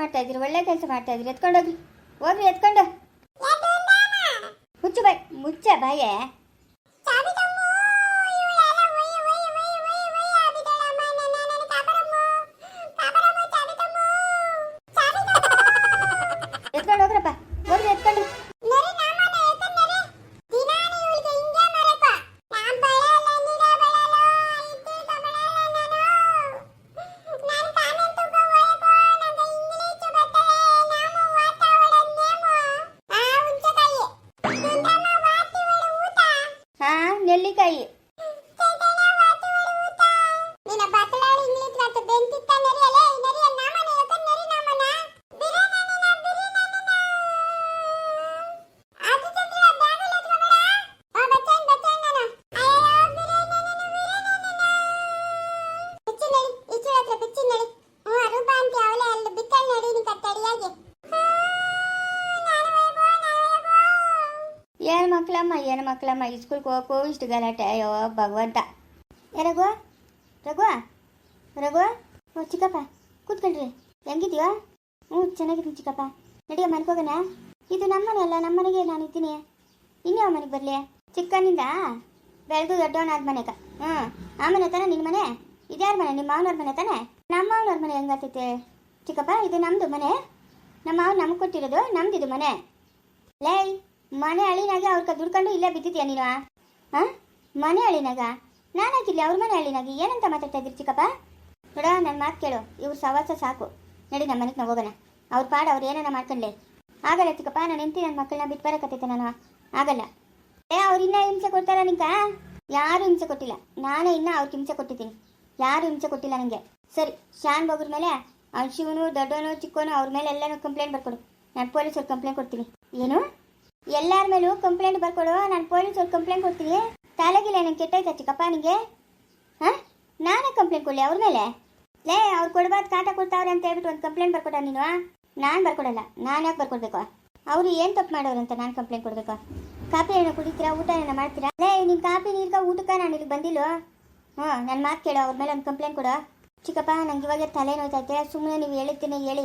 ಮಾಡ್ತಾ ಇದ್ದೀರಿ ಒಳ್ಳೆ ಕೆಲಸ ಮಾಡ್ತಾ ಇದ್ದೀರಿ. ಎತ್ಕೊಂಡೋಗಿ ಹೋಗ್ರಿ ಎತ್ಕೊಂಡು. ಮುಚ್ಚು ಬಾಯ್ ಮುಚ್ಚ ಬಾಯೇ. ಮಕ್ಕಳಮ್ಮ ಏನು ಮಕ್ಕಳಮ್ಮ ಸ್ಕೂಲ್ಗೆ ಹೋಗಕ್ಕೂ ಇಷ್ಟು ಗಲಾಟೆ. ಅಯ್ಯೋ, ಭಗವಂತ. ಏ, ರಘು ರಘು ರಘು. ಓ, ಚಿಕ್ಕಪ್ಪ, ಕೂತ್ಕೊಳ್ರಿ. ಹೆಂಗಿದ್ಯೋ ಹ್ಞೂ, ಚೆನ್ನಾಗಿದ್ದೀನಿ ಚಿಕ್ಕಪ್ಪ. ನಡಿಗೆ ಹೋಗೋಣ. ಇದು ನಮ್ಮನೆ ಅಲ್ಲ ನಮ್ಮನೆಗೆ ನಾನು ಇದ್ದೀನಿ. ಇನ್ಯಾವ ಮನೆಗೆ ಬರಲಿ? ಚಿಕ್ಕನಿಂದ ಬೆಳೆದು ದೊಡ್ಡವನಾದ ಮನೆಗ. ಹ್ಞೂ, ಆ ಮನೆ ತಾನೆ ನಿನ್ನ ಮನೆ? ಇದ್ಯಾರ ಮನೆ? ನಿಮ್ಮ ಮಾವನವ್ರ ಮನೆ ತಾನೆ? ನಮ್ಮ ಮಾವನವ್ರ ಮನೆ ಹೆಂಗಾಗ್ತೈತೆ ಚಿಕ್ಕಪ್ಪ, ಇದು ನಮ್ಮದು ಮನೆ. ನಮ್ಮ ಮಾವ ನಮ್ಗೆ ಕೊಟ್ಟಿರೋದು ನಮ್ದು ಇದು ಮನೆ. ಲೇಯ್ ಮನೆ ಅಳಿನಾಗ ಅವ್ರ ದುಡ್ಕೊಂಡು ಇಲ್ಲೇ ಬಿದ್ದಿದ್ಯಾ ನೀನು ಹಾಂ ಮನೆ ಅಳಿನಾಗ ನಾನು ಹಾಕಿಲ್ಲ ಅವ್ರ ಮನೆ ಅಳಿನಾಗ ಏನಂತ ಮಾತಾಡ್ತಾ ಇದ್ದೀರಿ ಚಿಕ್ಕಪ್ಪ? ನೋಡ ನನ್ನ ಮಾತು ಕೇಳು. ಇವ್ರ ಸವಾಸ ಸಾಕು. ನಡಿ ನಮ್ಮ ಮನೆಗೆ ನಾವು ಹೋಗೋಣ. ಅವ್ರ ಪಾಡ, ಅವ್ರು ಏನಾರ ಮಾಡ್ಕೊಂಡ್ಲೆ. ಆಗಲ್ಲ ಚಿಕ್ಕಪ್ಪ, ನಾನು ಹೆಂಡತಿ ನನ್ನ ಮಕ್ಕಳನ್ನ ಬಿಟ್ಟು ಬರೋಕತ್ತೈತೆ ನಾನು. ಆಗಲ್ಲ. ಏ, ಅವ್ರು ಇನ್ನೂ ಹಿಂಸೆ ಕೊಡ್ತಾರ ನಿಂಕ ಯಾರು ಹಿಂಸೆ ಕೊಟ್ಟಿಲ್ಲ. ನಾನೇ ಇನ್ನೂ ಅವ್ರಿಗೆ ಹಿಂಸೆ ಕೊಟ್ಟಿದ್ದೀನಿ. ಯಾರು ಹಿಂಸೆ ಕೊಟ್ಟಿಲ್ಲ ನನಗೆ ಸರಿ, ಶಾನ್ ಬಗ್ರ ಮೇಲೆ ಅವ್ನು ಶಿವನು ದೊಡ್ಡವನು ಚಿಕ್ಕವನು ಅವ್ರ ಮೇಲೆ ಎಲ್ಲನೂ ಕಂಪ್ಲೇಂಟ್ ಬರ್ಕೊಡು. ನಾನು ಪೊಲೀಸರು ಕಂಪ್ಲೇಂಟ್ ಕೊಡ್ತೀನಿ. ಏನು? ಎಲ್ಲರ ಮೇಲೂ ಕಂಪ್ಲೇಂಟ್ ಬರ್ಕೊಡು, ನಾನು ಪೊಲೀಸವ್ರು ಕಂಪ್ಲೇಂಟ್ ಕೊಡ್ತೀನಿ. ತಲೆಗಿಲ್ಲ ನಂಗೆ ಕೆಟ್ಟೈತ ಚಿಕ್ಕಪ್ಪ ನಿಂಗೆ? ಹಾಂ? ನಾನೇ ಕಂಪ್ಲೇಂಟ್ ಕೊಡಲಿ ಅವ್ರ ಮೇಲೆ? ಲೇ, ಅವ್ರು ಕೊಡಬಾರ್ದು ಕಾಟ ಕೊಡ್ತಾವ್ರೆ ಅಂತ ಹೇಳ್ಬಿಟ್ಟು ಒಂದು ಕಂಪ್ಲೇಂಟ್ ಬರ್ಕೊಡ ನೀನು ನಾನು ಬರ್ಕೊಡಲ್ಲ, ನಾನು ಯಾಕೆ ಬರ್ಕೊಡ್ಬೇಕು? ಅವರು ಏನು ತಪ್ಪು ಮಾಡೋರು ಅಂತ ನಾನು ಕಂಪ್ಲೇಂಟ್ ಕೊಡಬೇಕು? ಕಾಫಿ ಏನೋ ಕುಡಿತೀರಾ, ಊಟ ಏನೋ ಮಾಡ್ತೀರಾ? ಲೇ, ನೀನು ಕಾಫಿ ನೀರ್ಗ ಊಟಕ್ಕೆ ನಾನು ಇಲ್ಲಿ ಬಂದಿಲ್ಲ? ಹ್ಞೂ ನನ್ನ ಮಾತು ಕೇಳು, ಅವ್ರ ಮೇಲೆ ಒಂದು ಕಂಪ್ಲೇಂಟ್ ಕೊಡು. ಚಿಕ್ಕಪ್ಪ, ನಂಗೆ ಇವಾಗ ತಲೆ ನೋಯ್ತೈತೆ ಸುಮ್ಮನೆ ನೀವು ಹೇಳಿರ್ತೀನಿ ಹೇಳಿ.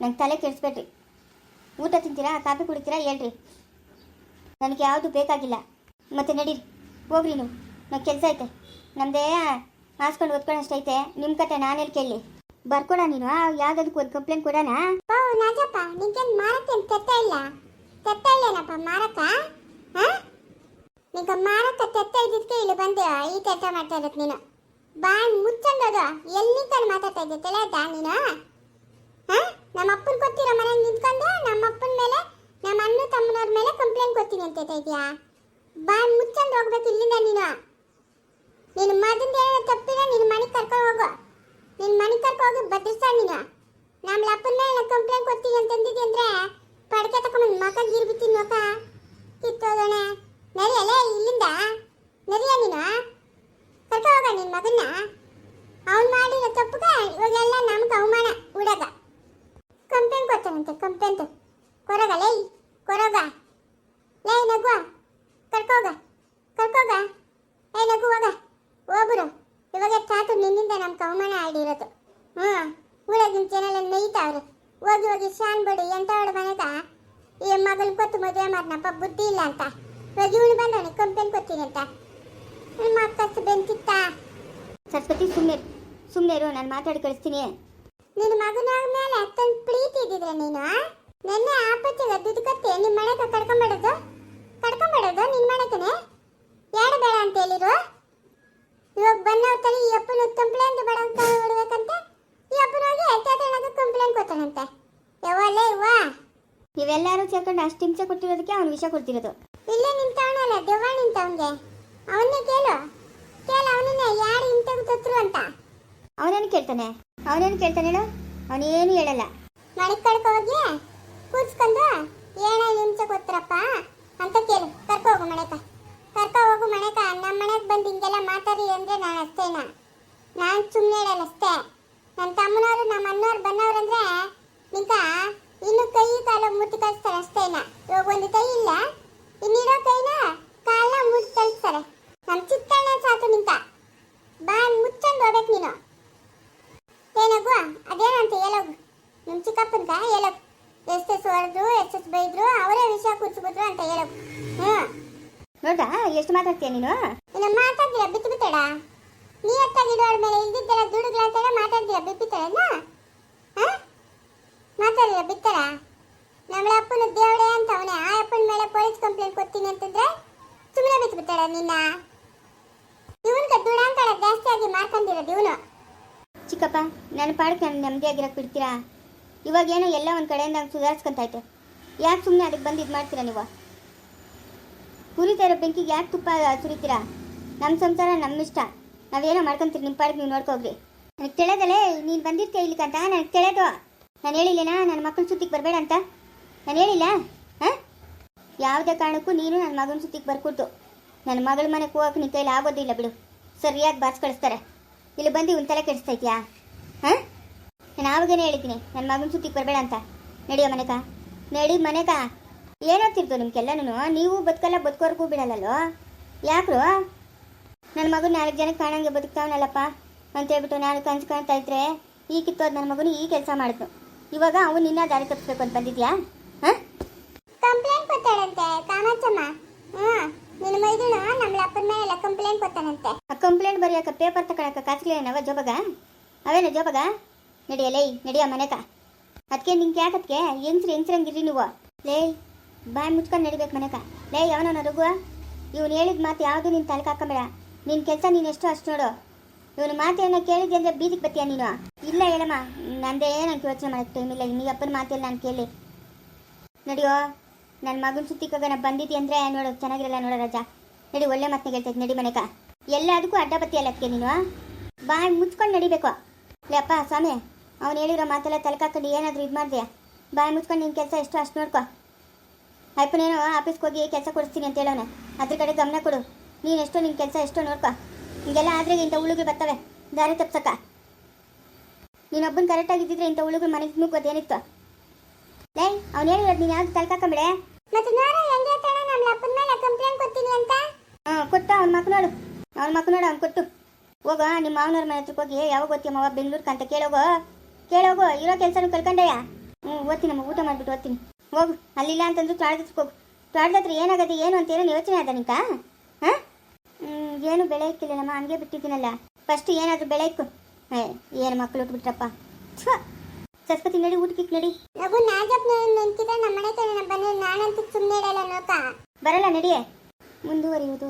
ನಂಗೆ ತಲೆ ಕೆಡಿಸ್ಬೇಡ್ರಿ. ಊಟ ತಿಂತೀರಾ, ಕಾಫಿ ಕುಡಿತೀರಾ, ಹೇಳ್ರಿ. ನನಗೆ ಯಾವುದು ಬೇಕಾಗಿಲ್ಲ. ಮತ್ತೆ ನಡೀರಿ. ಹೋಗ್ರಿ ನೀವು. ನಾವು ಕೆಲಸ ಐತೆ. ನಮ್ಮದೇ ಹಾಸ್ಕೊಂಡು ಓದ್ಕೊಂಡು ಐತೆ. ನಿಮ್ಮ ಕತೆ ನಾನೆಲ್ಲಿ ಕೇಳಿ? ಬರ್ಕೊಡ ನೀನು ಯಾವ್ದದಕ್ಕೂ ಒಂದು ಕಂಪ್ಲೇಂಟ್ ಕೊಡೋಣ ಓ ನಾಜಪ್ಪ ನಿಂಗೇನ್ ಮಾರಕ್ಕೇನ್ ತೆತ್ತ ಇಲ್ಲ? ತೆತ್ತ ಇಲ್ಲೇನಪ್ಪ, ಮಾರಕ್ಕ? ನಿಂಗ ಮಾರಕ್ಕ ತೆತ್ತ ಇದ್ದಿದ್ಕೆ ಇಲ್ಲಿ ಬಂದೆ. ಈ ಕೆಲಸ ಮಾಡ್ತಾ ಇರೋದು ನೀನು. ಬಾಣ್ ಮುಚ್ಚಂದದು. ಎಲ್ಲಿ ತಾನು ಮಾತಾಡ್ತಾ ಇದ್ದೆ, ತಿಳಿಯದ ನೀನು? ನಮ್ಮ ಅಪ್ಪನ ಕೊತ್ತಿರ ಮನೆಗೆ ನಿಂತ್ಕೊಂಡು? ನಮ್ಮ ಅಪ್ಪನ ಮೇಲೆ ತಮ್ಮನವ್ರ ಮೇಲೆ ಕಂಪ್ಲೇಂಟ್ ಕೊಡ್ತೀನಿ ಅಂತ ಹೇಳ್ತಾ ಬಾ, ಮುಚ್ಚಂದು ಹೋಗ್ಬೇಕು ಇಲ್ಲಿಂದ ನೀನು. ನೀನು ಮದಿಂದ ತಪ್ಪಿದ್ರೆ ನಿನ್ನ ಮನೆಗೆ ಕರ್ಕೊಂಡು ಹೋಗು. ನಿನ್ನ ಮನೆ ಕರ್ಕೊಂಡು ಹೋಗಿ ಬದ್ರಿಸ್ತಾ ನೀನು. ನಮ್ಮ ಅಪ್ಪನ ಮೇಲೆ ಕಂಪ್ಲೇಂಟ್ ಕೊಡ್ತೀನಿ ಅಂತಂದಿದ್ದೆ ಅಂದರೆ ಪಡ್ಕೆ ತಗೊಂಡು ಮಕ ಗಿರ್ಬಿತ್ತೀನಿ ಮಕ ಕಿತ್ತೋದಣ ನರಿಯಲೇ ಇಲ್ಲಿಂದ ನರಿಯ ನೀನು ಕರ್ಕ ಹೋಗ ನಿನ್ನ ಮಗನ್ನ ಅವ್ನು ಮಾಡಿರೋ ತಪ್ಪುಗ ಇವಾಗೆಲ್ಲ ನಮ್ಗೆ ಅವಮಾನ ಹುಡಗ ಕಂಪ್ಲೇಂಟ್ ಕೊಡ್ತಾನಂತೆ ಕಂಪ್ಲೇಂಟ್ ಕೊರಗ ಲೇ ಕೊರಗ ಲೇ ನಗುವ ಕರ್ಕೋಗ ಕರ್ಕೋಗ. ಏ ನಗು ಹೋಗ. ಹೋಗ್ಬಿಡು. ಇವಾಗ ತಾತು ನಿನ್ನಿಂದ ನಮ್ಗೆ ಅವಮಾನ ಆಡಿರೋದು. ಹ್ಞೂ. ಊರಾಗಿನ ಜನೆಲ್ಲ ಮೇಯ್ತಾವ್ರೆ ಹೋಗಿ ಹೋಗಿ ಶಾನ್ ಬಿಡಿ. ಎಂಥವಳು ಮನೆಗ? ಈ ಮಗಳ ಕೊತ್ತು ಮದುವೆ ಮಾಡ್ನಪ್ಪ. ಬುದ್ಧಿ ಇಲ್ಲ ಅಂತ. ಇವಾಗ ಇವಳು ಬಂದವನೆ ಕಂಪ್ಲೇಂಟ್ ಕೊಡ್ತೀನಿ ಅಂತ. ನಿಮ್ಮ ಅಕ್ಕ ಬೆಂತಿತ್ತ ಸರಸ್ವತಿ ಸುಮ್ಮನೆ ಸುಮ್ಮನೆ ಇರು ನಾನು ಮಾತಾಡಿ ಕಳಿಸ್ತೀನಿ. ನಿನ್ನ ಮಗನ ಮೇಲೆ ಅತ್ತೊಂದು ಪ್ರೀತಿ ಇದ್ದಿದ್ರೆ ನೀನು ನೆನ್ನೆ ಆಪತ್ತಿಗೆ ದುಡ್ಡು ಕತ್ತೆ ನಿಮ್ಮ ಮನೆಗೆ ಕರ್ಕೊಂಬಿಡೋದು ಕರ್ಕೊಂಬಿಡೋದು ನಿನ್ ಮನೆಗನೆ ಯಾರು ಬೇಡ ಅಂತ ಹೇಳಿರು? ಇವಾಗ ಬಂದವ ತಲೆ ಈ ಅಪ್ಪನ ಕಂಪ್ಲೇಂಟ್ ಬೇಡ ಅಂತ ಬಿಡ್ಬೇಕಂತೆ ಈ ಅಪ್ಪನ ಹೋಗಿ ಎತ್ತಾತನಾಗ ಕಂಪ್ಲೇಂಟ್ ಕೊಡ್ತಾನಂತೆ? ಯಾವಲ್ಲೇ ಇವ್ವ ನೀವೆಲ್ಲರೂ ಸೇರ್ಕೊಂಡು ಅಷ್ಟು ಹಿಂಸೆ ಕೊಟ್ಟಿರೋದಕ್ಕೆ ಅವ್ನು ವಿಷ ಕೊಡ್ತಿರೋದು. ಇಲ್ಲೇ ನಿಂತವನಲ್ಲ ದೆವ್ವ ನಿಂತವನ್ಗೆ ಅವನ್ನೇ ಕೇಳು. ಕೇಳ ಅವನನ್ನೇ ಯಾರು ಇಂತಗ್ ತತ್ರು ಅಂತ? ಅವನೇನು ಕೇಳ್ತಾನೆ? ಅವನೇನು ಕೇಳ್ತಾನೆ ಹೇಳು? ಅವನೇನು ಹೇಳಲ್ಲ. ಮನೆ ಕಳ್ಕೊ ಹೋಗಿ ಕೂರ್ಸ್ಕೊಂಡು ಏನೋ ಹಿಂಸೆ ಕೊತ್ರಪ್ಪ ಅಂತ ಕೇಳು. ಕರ್ಕೊ ಹೋಗು ಮನೆಕ ಕರ್ಕೊ ಹೋಗು ಮನೆಕ ನಮ್ಮ ಮನೆಗೆ ಬಂದು ಹಿಂಗೆಲ್ಲ ಮಾತಾಡಿ ಅಂದರೆ ನಾನು ಅಷ್ಟೇನ? ನಾನು ಸುಮ್ಮನೆ ಹೇಳಲ್ಲ ಅಷ್ಟೇ. ನನ್ನ ತಮ್ಮನವರು ನಮ್ಮ ಅಣ್ಣವ್ರು ಬಂದವ್ರಂದ್ರೆ ನಿಂಕ, ಇನ್ನು ಕೈ ಕಾಲು ಮುಟ್ಟಿ ಕಳಿಸ್ತಾರೆ ಅಷ್ಟೇನ? ಇವಾಗ ಒಂದು ಕೈ ಇಲ್ಲ. ಇನ್ನಿರೋ ಕೈನ ಕಾಲ ಮುಟ್ಟಿ ಕಳಿಸ್ತಾರೆ. ನಮ್ಮ ಚಿತ್ತಣ್ಣ ಸಾಕು ನಿಂತ ಬಾ ಮುಚ್ಚಂದು ಹೋಗ್ಬೇಕು ನೀನು. ಏನಗು ಅದೇನಂತ ಹೇಳೋಗು ನಿಮ್ಮ ಹೇಳೋ ಎಷ್ಟೆಷ್ಟು ಹೊಡೆದ್ರು ಎಷ್ಟೆಷ್ಟು ಬೈದ್ರು ಅವರೇ ವಿಷಯ ಕೂರ್ಸ್ಬಿಟ್ರು ಅಂತ ಹೇಳೋ. ಹ್ಞೂ ನೋಡ್ದಾ ಎಷ್ಟು ಮಾತಾಡ್ತೀಯ ನೀನು? ಇನ್ನು ಮಾತಾಡ್ತೀರಾ ಬಿತ್ತು ಬಿತ್ತಡ ನೀ ಎತ್ತಾಗಿಡೋಳ ಮೇಲೆ ಇಲ್ದಿದ್ದೆಲ್ಲ ದುಡುಗ್ಲ ಅಂತ ಮಾತಾಡ್ತೀರಾ ಬಿತ್ತಿತ್ತಲ್ಲ ಹಾ? ಮಾತಾಡಿರ ಬಿತ್ತರ ನಮ್ಮ ಅಪ್ಪನ ದೇವಡೆ ಅಂತ ಅವನೇ. ಆ ಅಪ್ಪನ ಮೇಲೆ ಪೊಲೀಸ್ ಕಂಪ್ಲೇಂಟ್ ಕೊಡ್ತೀನಿ ಅಂತಂದ್ರೆ ಸುಮ್ಮನೆ ಬಿತ್ತು ಬಿತ್ತಡ ನಿನ್ನ? ಇವನ್ಗೆ ದುಡಾಂಕಳ ಜಾಸ್ತಿ ಆಗಿ ಮಾರ್ಕೊಂಡಿರೋದು ಇವನು. ಚಿಕ್ಕಪ್ಪ ನನ್ನ ಪಾಡಕ್ಕೆ ನಾನು ನೆಮ್ಮದಿಯಾಗಿರಕ್ಕೆ ಬಿಡ್ತೀರಾ? ಇವಾಗ ಏನೋ ಎಲ್ಲ ಒಂದು ಕಡೆಯಿಂದ ಹಂಗೆ ಸುಧಾರಿಸ್ಕೊಂತೈತೆ ಯಾಕೆ ಸುಮ್ಮನೆ ಅದಕ್ಕೆ ಬಂದು ಇದು ಮಾಡ್ತೀರಾ ನೀವು? ಕುರಿತಾರೋ ಬೆಂಕಿಗೆ ಯಾಕೆ ತುಪ್ಪ ಸುರಿತೀರಾ? ನಮ್ಮ ಸಂಸಾರ ನಮ್ಮ ಇಷ್ಟ. ನಾವೇನೋ ಮಾಡ್ಕೊಂತೀರಿ ನಿಮ್ಮ ಪಾಡಿಗೆ ನೀವು ನೋಡ್ಕೋಗ್ರಿ. ನನಗೆ ತಿಳಿದಲೇ ನೀನು ಬಂದಿರ್ತೀಯ ಇಲ್ಲಿಕಂತ ನನಗೆ ತಿಳಿದು. ನಾನು ಹೇಳಿಲ್ಲೇನಾ ನನ್ನ ಮಕ್ಕಳ ಸುತ್ತಿಗೆ ಬರಬೇಡ ಅಂತ? ನಾನು ಹೇಳಿಲ್ಲ? ಹಾಂ? ಯಾವುದೇ ಕಾರಣಕ್ಕೂ ನೀನು ನನ್ನ ಮಗನ ಸುತ್ತಿಗೆ ಬರ್ಕೊಡ್ತು ನನ್ನ ಮಗಳ ಮನೆಗೆ ಹೋಗಕ್ಕೆ ನಿನ್ನ ಕೈಲಿ ಆಗೋದಿಲ್ಲ ಬಿಡು. ಸರಿಯಾಗಿ ಬಾಸ್ ಕಳಿಸ್ತಾರೆ ಇಲ್ಲಿ ಬಂದು ಒಂಥರ ತಲೆ ಕೆಡಿಸ್ತೈತ್ಯಾ ಹಾಂ? ನಾನು ಆವಾಗೇನೆ ಹೇಳಿದ್ದೀನಿ ನನ್ನ ಮಗನ ಸುತ್ತಿಗೆ ಬರಬೇಡ ಅಂತ. ನಡೆಯೋ ಮನೆಕ? ನಡಿ ಮನೆಕ? ಏನಾಗ್ತಿರ್ತೋ ನಿಮ್ಗೆಲ್ಲನೂ ನೀವು ಬದುಕಲ್ಲ ಬದುಕೋರ್ಗೂ ಬಿಡಲ್ಲಲ್ಲೋ? ಯಾಕ್ರು? ನನ್ನ ಮಗನ ನಾಲ್ಕು ಜನಕ್ಕೆ ಕಾಣಂಗೆ ಬದುಕ್ತಾವನಲ್ಲಪ್ಪ. ಅಂತ ಹೇಳ್ಬಿಟ್ಟು ನಾನು ಕನ್ಸು ಕಾಣ್ತಾ ಇದ್ರೆ ಈ ಕಿತ್ತೋದು ನನ್ನ ಮಗನು ಈ ಕೆಲಸ ಮಾಡಿದ್ನು. ಇವಾಗ ಅವನು ನಿನ್ನ ದಾರಿ ತಪ್ಪಿಸ್ಬೇಕು ಅಂತ ಬಂದಿದ್ಯಾ? ಹಾಂ? ಕಂಪ್ಲೇಂಟ್ ಕೊಟ್ಟಾಳಂತೆ ಕಾಮಾಚಮ್ಮ ನಿನ್ನ ಮೈದುನ ನಮ್ಮ ಅಪ್ಪನ ಮೇಲೆ ಕಂಪ್ಲೇಂಟ್ ಕೊಟ್ಟಾನಂತೆ. ಆ ಕಂಪ್ಲೇಂಟ್ ಬರೆಯೋಕೆ ಪೇಪರ್ ತಗೊಳಕ್ಕೆ ಕಾಸ್ಲಿ ಏನವ ಜೋಬಗ? ಅವೇನ ಜೋಬಗ? ನಡಿಯ ಲೇ ನಡಿಯ ಮನೆಕ. ಅದಕ್ಕೆ ನಿಂಗೆ ಯಾಕತ್ಕೆ ಹೆಂಗ್ಸ್ರು ಹೆಂಗ್ಸ್ರಂಗಿರಿ ನೀವು. ಲೇ, ಬಾಯ್ ಮುಚ್ಕೊಂಡು ನಡಿಬೇಕು ಮನೆಕ. ಲೇ ಅವನವನ ರಘುವ ಇವನು ಹೇಳಿದ ಮಾತು ಯಾವುದು ನಿನ್ನ ತಲೆಗೆ ಹಾಕೋಬೇಡ. ನಿನ್ನ ಕೆಲಸ ನೀನು ಎಷ್ಟು ಅಷ್ಟು ನೋಡು. ಇವನು ಮಾತೇನ ಕೇಳಿದ್ದೆ ಅಂದರೆ ಬೀದಿಗೆ ಬತ್ತೀಯ ನೀನು? ಇಲ್ಲ ಹೇಳಮ್ಮ, ನಂದೇ ನಂಗೆ ಯೋಚನೆ ಮಾಡೋಕ್ಕೆ ಟೈಮ್ ಇಲ್ಲ. ನಿಮಗೆ ಅಪ್ಪನ ಮಾತಿಲ್ಲ ನಾನು ಕೇಳಿ ನಡಿಯೋ ನನ್ನ ಮಗನ ಸುತ್ತಿಕ್ಕಾಗ ನಾನು ಬಂದಿದ್ದೆ ಅಂದರೆ ನೋಡೋದು ಚೆನ್ನಾಗಿರಲ್ಲ ನೋಡೋ ರಾಜ. ನಡಿ ಒಳ್ಳೆ ಮಾತನ್ನ ಹೇಳ್ತೈತೆ ನಡಿ ಮನೆಕ. ಎಲ್ಲದಕ್ಕೂ ಅಡ್ಡ ಬತ್ತಿ ಅಲ್ಲಕ್ಕೆ ನೀನು ಬಾಯ್ ಮುಚ್ಕೊಂಡು ನಡಿಬೇಕು. ಲೇಪ್ಪ ಸ್ವಾಮಿ ಅವ್ನು ಹೇಳಿರೋ ಮಾತೆಲ್ಲ ತಲೆಕಾಕೊಂಡು ಏನಾದರೂ ಇದು ಮಾಡಿದೆ ಬಾಯಿ ಮುಚ್ಕೊಂಡು ನಿನ್ನ ಕೆಲಸ ಎಷ್ಟು ಅಷ್ಟು ನೋಡ್ಕೊ. ಅಯ್ಯಪ್ಪನೇನೋ ಆಫೀಸ್ಗೆ ಹೋಗಿ ಕೆಲಸ ಕೊಡಿಸ್ತೀನಿ ಅಂತ ಹೇಳೋಣ ಅದ್ರ ಕಡೆ ಗಮನ ಕೊಡು. ನೀನು ಎಷ್ಟೋ ನಿನ್ನ ಕೆಲಸ ಎಷ್ಟೋ ನೋಡ್ಕೊ. ಹೀಗೆಲ್ಲ ಆದರೆ ಇಂಥ ಹುಳುಗಳು ಬರ್ತವೆ. ದಾರಿ ತಪ್ಸಕ್ಕ. ನೀನೊಬ್ಬನ ಕರೆಕ್ಟಾಗಿದ್ದಿದ್ರೆ ಇಂಥ ಹುಳುಗಳು ಮನೆಗೆ ಮುಗ್ಗೋದೇನಿತ್ತು ಲೇ ಅವ್ನು ಹೇಳಿರೋದು ನೀನು ಯಾವ್ದು ತಲೆಕಾಕೊಂಬಿಡೆ ಮತ್ತೆ ನೋಡ ಹೆಂಗೆ ಹೇಳ್ತಾಳೆ? ನಮ್ಮ ಅಪ್ಪನ ಮೇಲೆ ಕಂಪ್ಲೇಂಟ್ ಕೊಡ್ತೀನಿ ಅಂತ? ಹಾಂ ಕೊಟ್ಟ ಅವ್ನ ಮಕ್ಕಳು ನೋಡು ಅವ್ನ ಮಕ್ಕಳು ನೋಡು ಅವ್ನು ಕೊಟ್ಟು. ಹೋಗೋ ನಿಮ್ಮ ಮಾವನವ್ರ ಮನೆ ಹತ್ರಕ್ಕೆ ಹೋಗಿ ಯಾವಾಗ ಓದ್ತೀಯ ಮಾವ ಬೆಂಗ್ಳೂರ್ಗೆ ಅಂತ ಕೇಳೋಗೋ ಕೇಳೋಗೋ ಇರೋ ಕೆಲಸನೂ ಕಳ್ಕೊಂಡೆಯಾ ಹ್ಞೂ ಓದ್ತೀನಿ ಅಮ್ಮ ಊಟ ಮಾಡಿಬಿಟ್ಟು ಓದ್ತೀನಿ. ಹೋಗು ಅಲ್ಲಿಲ್ಲ ಅಂತಂದ್ರೆ ತ್ವಾಡ್ದಕ್ಕೆ ಹೋಗು. ತ್ವಾಡ್ದ ಹತ್ರ ಏನಾಗತ್ತೆ ಏನು ಅಂತ ಏನೋ ಯೋಚನೆ ಅದ ನಿಂಕ? ಹಾಂ? ಏನು ಬೆಳೆ ಇಕ್ಕಿಲ್ಲ ನಮ್ಮ ಹಂಗೆ ಬಿಟ್ಟಿದ್ದೀನಲ್ಲ. ಫಸ್ಟ್ ಏನಾದರೂ ಬೆಳೆ ಇಕ್ಕು. ಏ ಏನು ಮಕ್ಕಳು ಉಟ್ಬಿಟ್ರಪ್ಪ ಸಸ್ಪತಿ ಸರಸ್ವತಿ ನಡಿ ಊಟಕ್ಕೆ ನಡಿ. ನಗು ನಾಜಪ್ನ ನಿಂತಿದ್ರೆ ನಮ್ಮ ಮನೆ ಕಡೆ ಬನ್ನಿ ನಾನಂತೂ ಸುಮ್ಮನೆ ಇರಲ್ಲ ನೋಕ ಬರಲ್ಲ ನಡಿಯೇ. ಮುಂದುವರಿಯುವುದು.